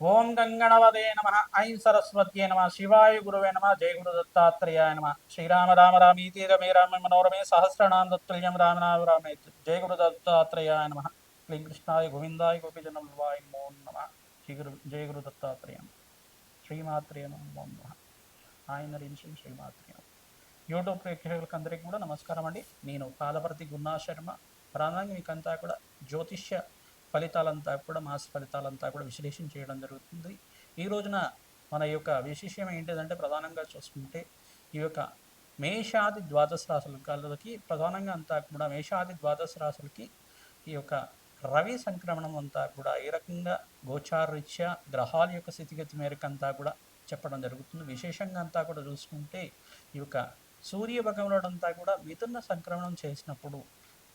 ఓం గంగణవదే నమ ఐం సరస్వత్యే నమ శివాయ గురువే నమ జయ గురు దత్తాత్రేయాయ నమ. శ్రీరామ రామ రామీతి రమే రామ మనోరమే సహస్రనామ దత్తుల్యం రామనామ రామే జయ గురు దత్తాత్రేయాయ నమ. శ్రీ కృష్ణాయ గోవిందాయ గోపిజనవాయ నమో నమ. శ్రీ గురు జయ గురు దత్తాత్రేయ. నమః. శ్రీమాత్రేయ నమో నమ ఆయన రించిన శ్రీమాత్రేయ యూట్యూబ్ ప్రేక్షకులకు అందరికీ కూడా నమస్కారం అండి. నేను కాలపర్తి గున్నా శర్మ. ప్రధానంగా మీకంతా కూడా జ్యోతిష్య ఫలితాలంతా కూడా మాస ఫలితాలంతా కూడా విశ్లేషణ చేయడం జరుగుతుంది. ఈ రోజున మన యొక్క విశేషం ఏంటిదంటే ప్రధానంగా చూసుకుంటే ఈ యొక్క మేషాది ద్వాదశ రాశులకి ప్రధానంగా అంతా కూడా మేషాది ద్వాదశ రాశులకి ఈ యొక్క రవి సంక్రమణం అంతా కూడా ఏ రకంగా గోచారరీత్యా గ్రహాల యొక్క స్థితిగతి మేరకు అంతా కూడా చెప్పడం జరుగుతుంది. విశేషంగా అంతా కూడా చూసుకుంటే ఈ యొక్క సూర్య భగవానుడు కూడా మిథున సంక్రమణం చేసినప్పుడు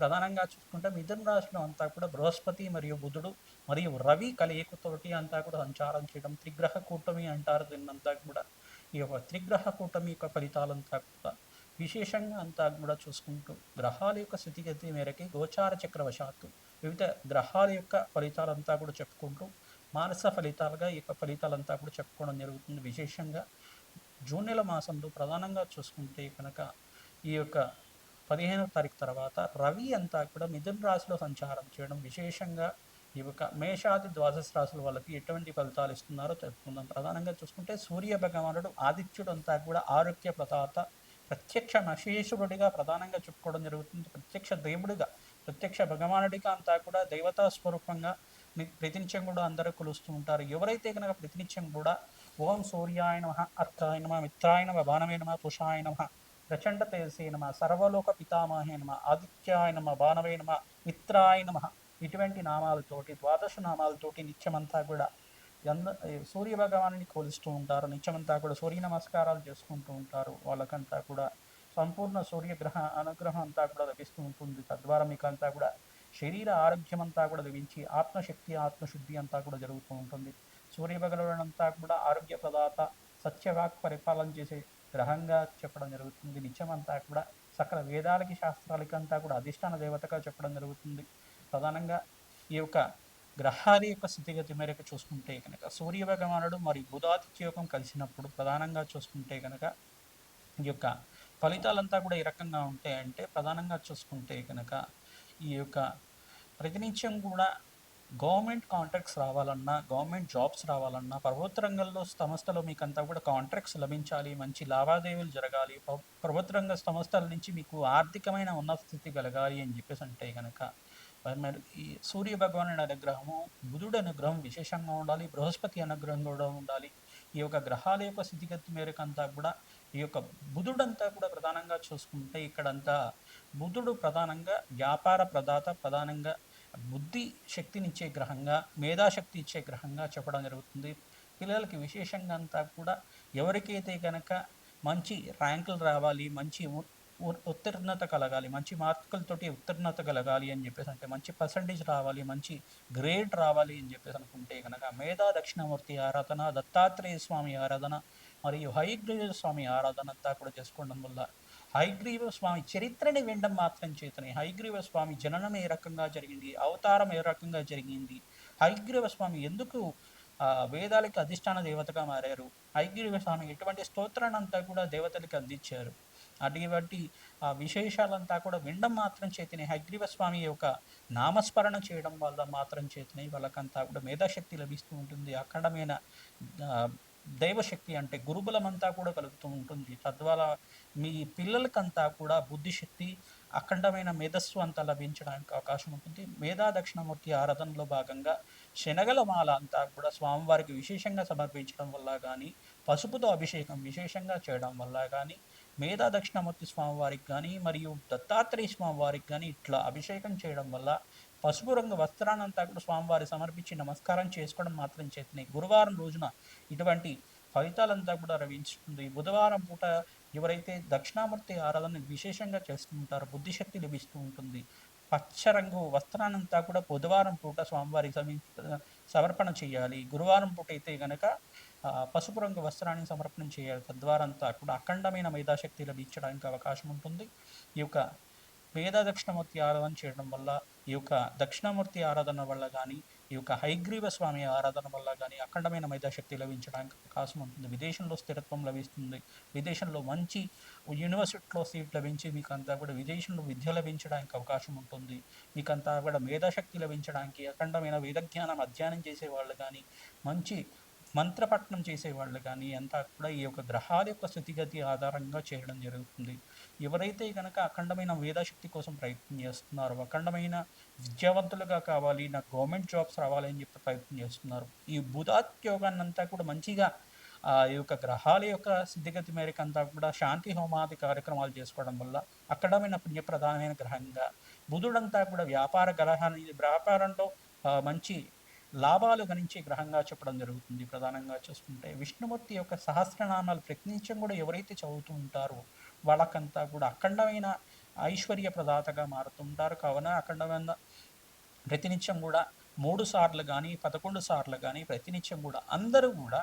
ప్రధానంగా చూసుకుంటే మిథున రాశిలో అంతా కూడా బృహస్పతి మరియు బుధుడు మరియు రవి కలయికతోటి అంతా కూడా సంచారం చేయడం త్రిగ్రహ కూటమి అంటారు దీన్నంతా కూడా. ఈ యొక్క త్రిగ్రహ కూటమి యొక్క ఫలితాలంతా కూడా విశేషంగా అంతా కూడా చూసుకుంటూ గ్రహాల యొక్క స్థితిగతి మేరకి గోచార చక్రవశాత్తు వివిధ గ్రహాల యొక్క ఫలితాలంతా కూడా చెప్పుకుంటూ మానస ఫలితాలుగా ఈ యొక్క ఫలితాలంతా కూడా చెప్పుకోవడం జరుగుతుంది. విశేషంగా జూన్ నెల మాసంలో ప్రధానంగా చూసుకుంటే కనుక ఈ యొక్క పదిహేనవ తారీఖు తర్వాత రవి అంతా కూడా మిథున్ రాశిలో సంచారం చేయడం విశేషంగా ఈ యొక్క మేషాది ద్వాదశ రాశుల వాళ్ళకి ఎటువంటి ఫలితాలు ఇస్తున్నారో తెలుసుకుందాం. ప్రధానంగా చూసుకుంటే సూర్య భగవానుడు ఆదిత్యుడు అంతా కూడా ఆరోగ్య ప్రదాత ప్రత్యక్ష మహేశ్వరుడిగా ప్రధానంగా చెప్పుకోవడం జరుగుతుంది. ప్రత్యక్ష దేవుడిగా ప్రత్యక్ష భగవానుడిగా అంతా కూడా దేవతా స్వరూపంగా ప్రతినిత్యం కూడా అందరూ కొలుస్తూ ఉంటారు. ఎవరైతే కనుక ప్రతినిత్యం కూడా ఓం సూర్యాయ నమ అర్కాయ నమ మిత్రాయ నమ నమ నమ ప్రచండ తేజసే నమ సర్వలోక పితామహే నమ ఆదిత్యాయ నమ బాణవే నమ మిత్రాయ నమ ఇటువంటి నామాలతోటి ద్వాదశ నామాలతోటి నిత్యమంతా కూడా ఎంద సూర్య భగవాన్ని కొలుస్తూ ఉంటారు. నిత్యమంతా కూడా సూర్య నమస్కారాలు చేసుకుంటూ ఉంటారు. వాళ్ళకంతా కూడా సంపూర్ణ సూర్యగ్రహ అనుగ్రహం అంతా కూడా లభిస్తూ ఉంటుంది. తద్వారా మీకు అంతా కూడా శరీర ఆరోగ్యం అంతా కూడా లభించి ఆత్మశక్తి ఆత్మశుద్ధి అంతా కూడా జరుగుతూ ఉంటుంది. సూర్య అంతా కూడా ఆరోగ్య ప్రదాత సత్యవాక్ పరిపాలన చేసే గ్రహంగా చెప్పడం జరుగుతుంది. నిత్యమంతా కూడా సకల వేదాలకి శాస్త్రాలకి అంతా కూడా అధిష్టాన దేవతగా చెప్పడం జరుగుతుంది. ప్రధానంగా ఈ యొక్క గ్రహాల యొక్క స్థితిగతి మేరకు చూసుకుంటే కనుక సూర్య భగవానుడు మరియు బుధాదిత్య యోగం కలిసినప్పుడు ప్రధానంగా చూసుకుంటే కనుక ఈ యొక్క ఫలితాలంతా కూడా ఏ రకంగా ఉంటాయంటే ప్రధానంగా చూసుకుంటే కనుక ఈ యొక్క ప్రతినిత్యం కూడా గవర్నమెంట్ కాంట్రాక్ట్స్ రావాలన్నా గవర్నమెంట్ జాబ్స్ రావాలన్నా ప్రభుత్వ రంగంలో సంస్థలో మీకు అంతా కూడా కాంట్రాక్ట్స్ లభించాలి మంచి లావాదేవీలు జరగాలి ప్రభుత్వ రంగ సంస్థల నుంచి మీకు ఆర్థికమైన ఉన్నత స్థితి కలగాలి అని చెప్పేసి అంటే కనుక మరి ఈ సూర్య భగవానుడి అనుగ్రహము బుధుడు అనుగ్రహం విశేషంగా ఉండాలి బృహస్పతి అనుగ్రహం కూడా ఉండాలి. ఈ యొక్క గ్రహాల యొక్క స్థితిగతి మేరకు అంతా కూడా ఈ యొక్క బుధుడంతా కూడా ప్రధానంగా చూసుకుంటే ఇక్కడంతా బుధుడు ప్రధానంగా వ్యాపార ప్రదాత ప్రధానంగా బుద్ధి శక్తినిచ్చే గ్రహంగా మేధాశక్తి ఇచ్చే గ్రహంగా చెప్పడం జరుగుతుంది. పిల్లలకి విశేషంగా అంతా కూడా ఎవరికైతే కనుక మంచి ర్యాంకులు రావాలి మంచి ఉత్తీర్ణత కలగాలి మంచి మార్కులతోటి ఉత్తీర్ణత కలగాలి అని చెప్పేసి అంటే మంచి పర్సంటేజ్ రావాలి మంచి గ్రేడ్ రావాలి అని చెప్పేసి అనుకుంటే కనుక మేధా దక్షిణామూర్తి ఆరాధన దత్తాత్రేయ స్వామి ఆరాధన మరియు హైగ్రీవ స్వామి ఆరాధన అంతా కూడా చేసుకోవడం వల్ల హైగ్రీవ స్వామి చరిత్రని వినడం మాత్రం చేతనే. హైగ్రీవ స్వామి జననం ఏ రకంగా జరిగింది? అవతారం ఏ రకంగా జరిగింది? హైగ్రీవ స్వామి ఎందుకు వేదాలకి అధిష్టాన దేవతగా మారారు? హైగ్రీవ స్వామి ఎటువంటి స్తోత్రాన్ని కూడా దేవతలకి అందించారు? అటువంటి ఆ విశేషాలంతా కూడా వినడం మాత్రం చేతనే. హైగ్రీవ స్వామి యొక్క నామస్మరణ చేయడం వల్ల మాత్రం చేతనే. వాళ్ళకంతా కూడా మేధాశక్తి లభిస్తూ ఉంటుంది. అఖండమైన దైవశక్తి అంటే గురుబలం అంతా కూడా కలుగుతూ ఉంటుంది. తద్వారా మీ పిల్లలకంతా కూడా బుద్ధిశక్తి అఖండమైన మేధస్సు అంతా లభించడానికి అవకాశం ఉంటుంది. మేధా దక్షిణమూర్తి ఆరాధనలో భాగంగా శనగల మాల అంతా కూడా స్వామివారికి విశేషంగా సమర్పించడం వల్ల కానీ పసుపుతో అభిషేకం విశేషంగా చేయడం వల్ల కానీ మేధా దక్షిణమూర్తి స్వామివారికి కానీ మరియు దత్తాత్రేయ స్వామివారికి కానీ ఇట్లా అభిషేకం చేయడం వల్ల పసుపు రంగు వస్త్రాన్నంతా కూడా స్వామివారి సమర్పించి నమస్కారం చేసుకోవడం మాత్రం చేతనే. గురువారం రోజున ఇటువంటి ఫలితాలంతా కూడా లభించుతుంది బుధవారం పూట ఎవరైతే దక్షిణామూర్తి ఆరాధన విశేషంగా చేస్తూ బుద్ధిశక్తి లభిస్తూ ఉంటుంది. పచ్చ రంగు వస్త్రాన్నంతా కూడా బుధవారం పూట స్వామివారికి సమీ సమర్పణ చేయాలి. గురువారం పూట అయితే గనక పసుపు రంగు వస్త్రాన్ని సమర్పణ చేయాలి. తద్వారా అంతా కూడా అఖండమైన మేధాశక్తి లభించడానికి అవకాశం ఉంటుంది. ఈ యొక్క వేద దక్షిణమూర్తి ఆరాధన చేయడం వల్ల ఈ యొక్క దక్షిణామూర్తి ఆరాధన వల్ల కానీ ఈ యొక్క హైగ్రీవ స్వామి ఆరాధన వల్ల కానీ అఖండమైన మేధాశక్తి లభించడానికి అవకాశం ఉంటుంది. విదేశంలో స్థిరత్వం లభిస్తుంది. విదేశంలో మంచి యూనివర్సిటీలో సీట్ లభించి మీకు అంతా కూడా విదేశంలో విద్య లభించడానికి అవకాశం ఉంటుంది. మీకు అంతా కూడా మేధాశక్తి లభించడానికి అఖండమైన వేదజ్ఞానం అధ్యయనం చేసే వాళ్ళు కానీ మంచి మంత్రపట్నం చేసేవాళ్ళు కానీ అంతా కూడా ఈ యొక్క గ్రహాల యొక్క స్థితిగతి ఆధారంగా చేయడం జరుగుతుంది. ఎవరైతే కనుక అఖండమైన వేదాశక్తి కోసం ప్రయత్నం చేస్తున్నారో అఖండమైన విద్యావంతులుగా కావాలి నాకు గవర్నమెంట్ జాబ్స్ రావాలి అని చెప్పి ప్రయత్నం చేస్తున్నారు ఈ బుధాత్యోగాన్ని అంతా కూడా మంచిగా ఆ ఈ యొక్క గ్రహాల యొక్క స్థితిగతి మేరకు అంతా కూడా శాంతి హోమాది కార్యక్రమాలు చేసుకోవడం వల్ల అఖండమైన పుణ్యప్రధానమైన గ్రహంగా బుధుడంతా కూడా వ్యాపార గ్రహాన్ని వ్యాపారంలో మంచి లాభాలు గణించే గ్రహంగా చెప్పడం జరుగుతుంది. ప్రధానంగా చూసుకుంటే విష్ణుమూర్తి యొక్క సహస్రనామాలు ప్రతినిత్యం కూడా ఎవరైతే చదువుతూ ఉంటారో వాళ్ళకంతా కూడా అఖండమైన ఐశ్వర్య ప్రదాతగా మారుతుంటారు. కావున అఖండమైన ప్రతినిత్యం కూడా మూడు సార్లు కానీ పదకొండు సార్లు కానీ ప్రతినిత్యం కూడా అందరూ కూడా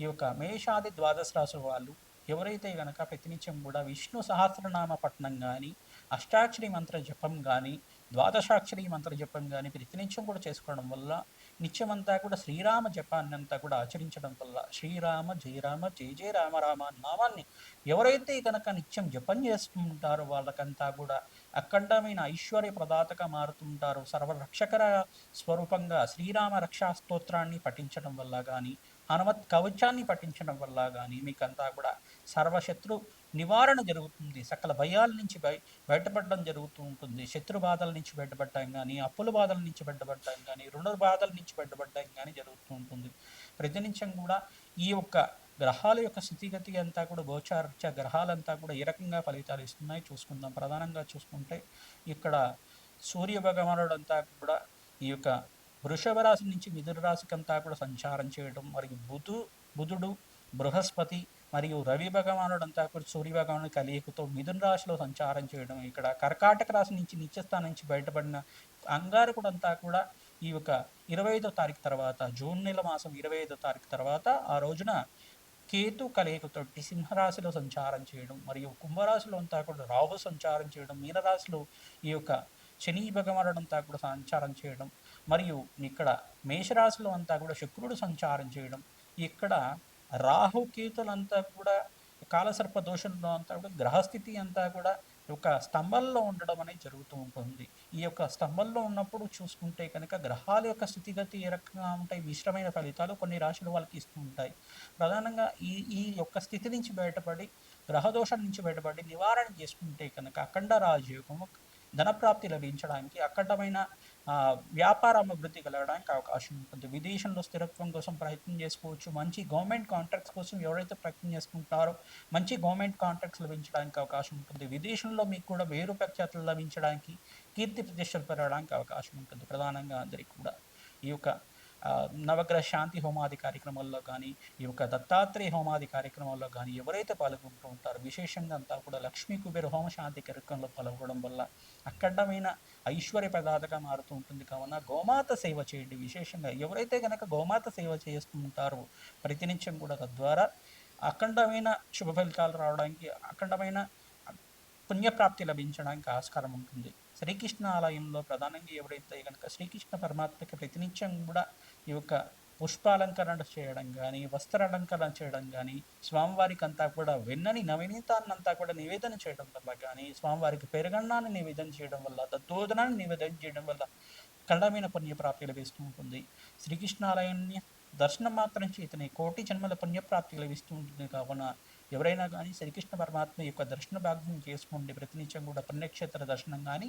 ఈ యొక్క మేషాది ద్వాదశ రాశి వాళ్ళు ఎవరైతే కనుక ప్రతినిత్యం కూడా విష్ణు సహస్రనామ పఠనం కానీ అష్టాక్షరి మంత్ర జపం కానీ ద్వాదశాక్షరి మంత్ర జపం కానీ ప్రతినిత్యం కూడా చేసుకోవడం వల్ల నిత్యమంతా కూడా శ్రీరామ జపాన్ని అంతా కూడా ఆచరించడం వల్ల శ్రీరామ జయరామ జయ జయ రామ రామ నామాన్ని ఎవరైతే కనుక నిత్యం జపం చేస్తుంటారో వాళ్ళకంతా కూడా అఖండమైన ఐశ్వర్య ప్రదాతగా మారుతుంటారు సర్వరక్షకర స్వరూపంగా శ్రీరామ రక్షా స్తోత్రాన్ని పఠించడం వల్ల కానీ హనుమత్ కవచాన్ని పఠించడం వల్ల కానీ మీకంతా కూడా సర్వశత్రు నివారణ జరుగుతుంది. సకల భయాల నుంచి బయ బయటపడడం జరుగుతూ ఉంటుంది. శత్రు బాధల నుంచి బయటపడటం కానీ అప్పుల బాధల నుంచి బయటపడటం కానీ రుణ బాధల నుంచి బయటపడటం కానీ జరుగుతూ ఉంటుంది. ప్రతినిత్యం కూడా ఈ యొక్క గ్రహాల యొక్క స్థితిగతి అంతా కూడా గోచారత్య గ్రహాలంతా కూడా ఏ రకంగా ఫలితాలు ఇస్తున్నాయి చూసుకుందాం. ప్రధానంగా చూసుకుంటే ఇక్కడ సూర్య భగవానుడు అంతా కూడా ఈ యొక్క వృషభ రాశి నుంచి మిథున రాశికి అంతా కూడా సంచారం చేయడం మరియు బుధు బుధుడు బృహస్పతి మరియు రవి భగవానుడు అంతా కూడా సూర్య భగవానుడు కలియకతో మిథున రాశిలో సంచారం చేయడం ఇక్కడ కర్కాటక రాశి నుంచి నిత్యస్థానం నుంచి బయటపడిన అంగారకుడు అంతా కూడా ఈ యొక్క ఇరవై ఐదో తారీఖు తర్వాత జూన్ నెల మాసం ఇరవై ఐదో తారీఖు తర్వాత ఆ రోజున కేతు కలయికతోటి సింహరాశిలో సంచారం చేయడం మరియు కుంభరాశిలో అంతా కూడా రాహు సంచారం చేయడం మీనరాశిలో ఈ యొక్క శని భగవానుడు అంతా కూడా సంచారం చేయడం మరియు ఇక్కడ మేషరాశిలో అంతా కూడా శుక్రుడు సంచారం చేయడం ఇక్కడ రాహు కేతులంతా కూడా కాలసర్ప దోషంలో అంతా కూడా గ్రహస్థితి అంతా కూడా ఒక స్తంభంలో ఉండడం అనేది జరుగుతూ ఉంటుంది. ఈ యొక్క స్తంభంలో ఉన్నప్పుడు చూసుకుంటే కనుక గ్రహాల యొక్క స్థితిగతి ఏ రకంగా ఉంటాయి? మిశ్రమైన ఫలితాలు కొన్ని రాశులు వాళ్ళకి ఇస్తూ ఉంటాయి. ప్రధానంగా ఈ ఈ యొక్క స్థితి నుంచి బయటపడి గ్రహదోషం నుంచి బయటపడి నివారణ చేసుకుంటే కనుక అఖండ రాజయోగము ధనప్రాప్తి లభించడానికి అక్కడమైన వ్యాపార అభివృద్ధి కలగడానికి అవకాశం ఉంటుంది. విదేశంలో స్థిరత్వం కోసం ప్రయత్నం చేసుకోవచ్చు. మంచి గవర్నమెంట్ కాంట్రాక్ట్స్ కోసం ఎవరైతే ప్రయత్నం చేసుకుంటారో మంచి గవర్నమెంట్ కాంట్రాక్ట్స్ లభించడానికి అవకాశం ఉంటుంది. విదేశంలో మీకు కూడా వేరు ప్రఖ్యాతులు లభించడానికి కీర్తి ప్రతిష్టలు పెరగడానికి అవకాశం ఉంటుంది. ప్రధానంగా అందరికీ కూడా ఈ యొక్క నవగ్రహ శాంతి హోమాది కార్యక్రమాల్లో కానీ ఈ యొక్క దత్తాత్రేయ హోమాది కార్యక్రమాల్లో కానీ ఎవరైతే పాల్గొంటూ ఉంటారో విశేషంగా అంతా కూడా లక్ష్మీ కుబేర హోమ శాంతి కార్యక్రమంలో పాల్గొనడం వల్ల అఖండమైన ఐశ్వర్య ప్రదాతగా మారుతూ ఉంటుంది. కావున గోమాత సేవ చేయండి. విశేషంగా ఎవరైతే కనుక గోమాత సేవ చేస్తూ ఉంటారో ప్రతినిత్యం కూడా తద్వారా అఖండమైన శుభ ఫలితాలు రావడానికి అఖండమైన పుణ్యప్రాప్తి లభించడానికి ఆస్కారం ఉంటుంది. శ్రీకృష్ణ ఆలయంలో ప్రధానంగా ఎవరైతే కనుక శ్రీకృష్ణ పరమాత్మకి ప్రతినిత్యం కూడా ఈ యొక్క పుష్పాలంకరణ చేయడం కానీ వస్త్రాలంకరణ చేయడం కానీ స్వామివారికి అంతా కూడా వెన్నని నవనీతాన్నంతా కూడా నివేదన చేయడం వల్ల కానీ స్వామివారికి పెరగన్నాన్ని నివేదన చేయడం వల్ల దత్తోదనాన్ని నివేదన చేయడం వల్ల కళ్ళమైన పుణ్యప్రాప్తి లభిస్తూ ఉంటుంది. శ్రీకృష్ణాలయాన్ని దర్శనం మాత్రం చేతనే కోటి జన్మల పుణ్యప్రాప్తి లభిస్తూ ఉంటుంది. కావున ఎవరైనా కానీ శ్రీకృష్ణ పరమాత్మ యొక్క దర్శన భాగ్యం చేసుకోండి ప్రతినిత్యం కూడా పుణ్యక్షేత్ర దర్శనం కానీ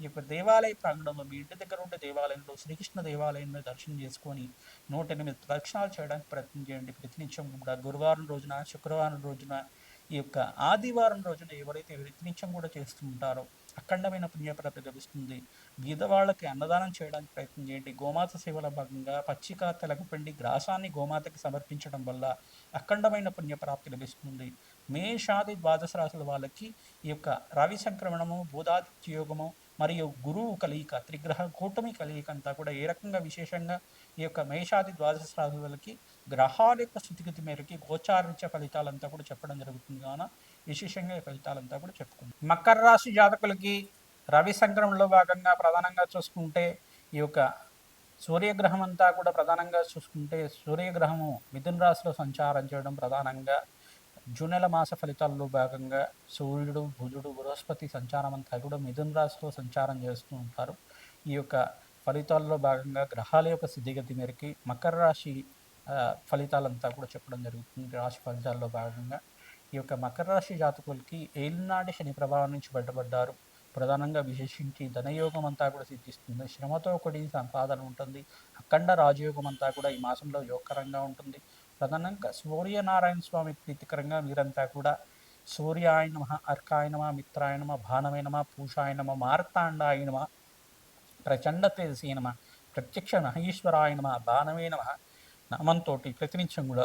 ఈ యొక్క దేవాలయ ప్రాంగణంలో మీ ఇంటి దగ్గర ఉండే దేవాలయంలో శ్రీకృష్ణ దేవాలయంలో దర్శనం చేసుకొని నూట ఎనిమిది ప్రదక్షిణాలు చేయడానికి ప్రయత్నం చేయండి. ప్రతినిత్యం కూడా గురువారం రోజున శుక్రవారం రోజున ఈ యొక్క ఆదివారం రోజున ఎవరైతే ప్రతినిత్యం కూడా చేస్తూ ఉంటారో అఖండమైన పుణ్యప్రాప్తి లభిస్తుంది. బీదవాళ్ళకి అన్నదానం చేయడానికి ప్రయత్నం చేయండి. గోమాత సేవల భాగంగా పచ్చిక తెలగపిండి గ్రాసాన్ని గోమాతకి సమర్పించడం వల్ల అఖండమైన పుణ్యప్రాప్తి లభిస్తుంది. మేషాది ద్వాదశ రాశుల వాళ్ళకి ఈ యొక్క రవి సంక్రమణము బోధాదిత్యయోగము మరియు గురువు కలియిక త్రిగ్రహ కూటమి కలియిక అంతా కూడా ఏ రకంగా విశేషంగా ఈ యొక్క మేషాది ద్వాదశ రాశులకి గ్రహాల యొక్క స్థితిగతి మేరకి గోచారించే ఫలితాలంతా కూడా చెప్పడం జరుగుతుంది. కావున విశేషంగా ఈ ఫలితాలంతా కూడా చెప్పుకుందాం. మకర రాశి జాతకులకి రవి సంక్రమణలో భాగంగా ప్రధానంగా చూసుకుంటే ఈ యొక్క సూర్యగ్రహం అంతా కూడా ప్రధానంగా చూసుకుంటే సూర్యగ్రహము మిథున రాశిలో సంచారం చేయడం ప్రధానంగా. జూన్ నెల మాస ఫలితాల్లో భాగంగా సూర్యుడు బుధుడు బృహస్పతి సంచారం అంతా కూడా మిథున రాశిలో సంచారం చేస్తూ ఉంటారు. ఈ యొక్క ఫలితాల్లో భాగంగా గ్రహాల యొక్క స్థితిగతి మేరకి మకర రాశి ఫలితాలంతా కూడా చెప్పడం జరుగుతుంది. రాశి ఫలితాల్లో భాగంగా ఈ యొక్క మకర రాశి జాతకులకి ఏలినాటి శని ప్రభావం నుంచి బయటపడ్డారు. ప్రధానంగా విశేషించి ధనయోగం అంతా కూడా సిద్ధిస్తుంది. శ్రమతో ఒకటి సంపాదన ఉంటుంది. అఖండ రాజయోగం అంతా కూడా ఈ మాసంలో యోగకరంగా ఉంటుంది. ప్రధానంగా సూర్యనారాయణ స్వామి ప్రీతికరంగా మీరంతా కూడా సూర్యాయనమ అర్కాయనమ మిత్రాయనమ భానమైనమ పూషాయనమ మార్తాండాయనమ ప్రచండ తేజసేనమ ప్రత్యక్ష మహేశ్వరాయనమ నమ నామంతో ప్రతినిత్యం కూడా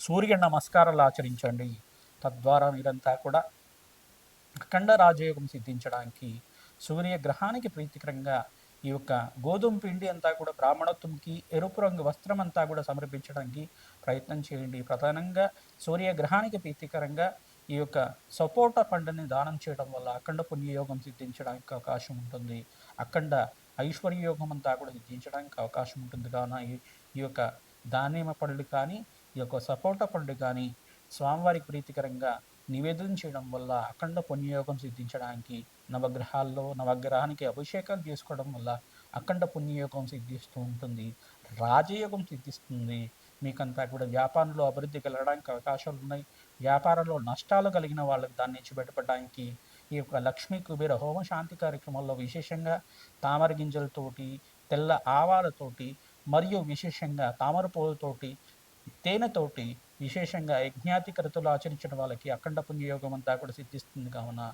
సూర్య నమస్కారాలు ఆచరించండి. తద్వారా మీరంతా కూడా అఖండ రాజయోగం సిద్ధించడానికి సూర్య గ్రహానికి ప్రీతికరంగా ఈ యొక్క గోధుమ పిండి అంతా కూడా బ్రాహ్మణత్వంకి ఎరుపు రంగు వస్త్రం అంతా కూడా సమర్పించడానికి ప్రయత్నం చేయండి. ప్రధానంగా సూర్యగ్రహానికి ప్రీతికరంగా ఈ యొక్క సపోటా పండుని దానం చేయడం వల్ల అఖండ పుణ్యయోగం సిద్ధించడానికి అవకాశం ఉంటుంది. అఖండ ఐశ్వర్యయోగం అంతా కూడా సిద్ధించడానికి అవకాశం ఉంటుంది. కావున ఈ ఈ యొక్క దానిమ్మ పళ్ళు కానీ ఈ యొక్క సపోటా పండు కానీ స్వామివారికి ప్రీతికరంగా నివేదన చేయడం వల్ల అఖండ పుణ్యయోగం సిద్ధించడానికి నవగ్రహాల్లో నవగ్రహానికి అభిషేకాలు చేసుకోవడం వల్ల అఖండ పుణ్యయోగం సిద్ధిస్తూ ఉంటుంది. రాజయోగం సిద్ధిస్తుంది. మీకంతా కూడా వ్యాపారంలో అభివృద్ధి కలగడానికి అవకాశాలు ఉన్నాయి వ్యాపారంలో నష్టాలు కలిగిన వాళ్ళకి దాని నుంచి బయటపడడానికి ఈ యొక్క లక్ష్మీ కుబేర హోమ శాంతి కార్యక్రమంలో విశేషంగా తామర గింజలతోటి తెల్ల ఆవాలతోటి మరియు విశేషంగా తామర పూలతోటి తేనెతోటి విశేషంగా యజ్ఞాతికరతలు ఆచరించిన వాళ్ళకి అఖండ పుణ్యయోగం అంతా కూడా సిద్ధిస్తుంది కావున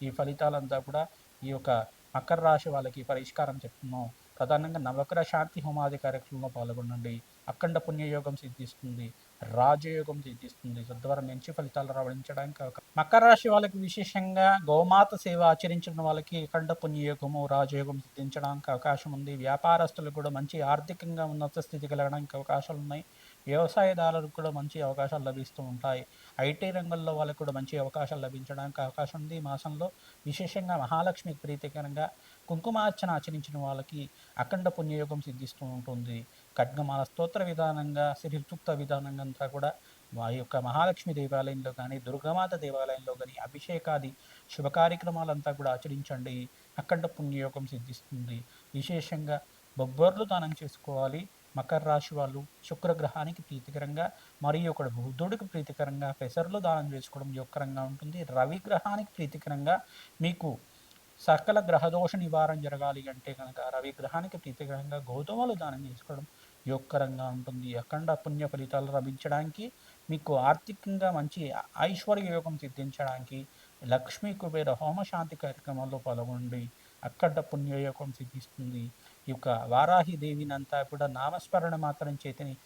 ఈ ఫలితాలంతా కూడా ఈ యొక్క మకర రాశి వాళ్ళకి పరిష్కారం చెప్తున్నాం. ప్రధానంగా నవగ్రహ శాంతి హోమాది కార్యక్రమంలో పాల్గొనండి. అఖండ పుణ్యయోగం సిద్ధిస్తుంది. రాజయోగం సిద్ధిస్తుంది. తద్వారా మంచి ఫలితాలు రావడించడానికి మకర రాశి వాళ్ళకి విశేషంగా గోమాత సేవ ఆచరించిన వాళ్ళకి అఖండ పుణ్యయోగము రాజయోగం సిద్ధించడానికి అవకాశం ఉంది. వ్యాపారస్తులకు కూడా మంచి ఆర్థికంగా ఉన్నత స్థితి కలగడానికి అవకాశాలు ఉన్నాయి వ్యవసాయదారులకు కూడా మంచి అవకాశాలు లభిస్తూ ఉంటాయి. ఐటీ రంగంలో వాళ్ళకు కూడా మంచి అవకాశాలు లభించడానికి అవకాశం ఉంది. ఈ మాసంలో విశేషంగా మహాలక్ష్మికి ప్రీతికరంగా కుంకుమార్చన ఆచరించిన వాళ్ళకి అఖండ పుణ్యయోగం సిద్ధిస్తూ ఉంటుంది. ఖడ్గమాల స్తోత్ర విధానంగా శ్రీసూక్త విధానంగా అంతా కూడా మా యొక్క మహాలక్ష్మి దేవాలయంలో కానీ దుర్గామాత దేవాలయంలో కానీ అభిషేకాది శుభ కార్యక్రమాలంతా కూడా ఆచరించండి. అఖండ పుణ్యయోగం సిద్ధిస్తుంది. విశేషంగా బొబ్బర్లు దానం చేసుకోవాలి. మకర రాశి వాళ్ళు శుక్రగ్రహానికి ప్రీతికరంగా మరియు ఒకడు బుద్ధుడికి ప్రీతికరంగా పెసర్లు దానం చేసుకోవడం యోగకరంగా ఉంటుంది. రవి గ్రహానికి ప్రీతికరంగా మీకు సకల గ్రహదోష నివారణ జరగాలి అంటే కనుక రవి గ్రహానికి ప్రీతికరంగా గౌతములు దానం చేసుకోవడం యోగకరంగా ఉంటుంది. అఖండ పుణ్య ఫలితాలు లభించడానికి మీకు ఆర్థికంగా మంచి ఐశ్వర్య యోగం సిద్ధించడానికి లక్ష్మీ కుబేర హోమ శాంతి కార్యక్రమాల్లో పాల్గొండి అక్కడ పుణ్యయోగం సిద్ధిస్తుంది. యొక్క వారాహి దేవిని అంతా కూడా నామస్మరణ మాత్రం చేతని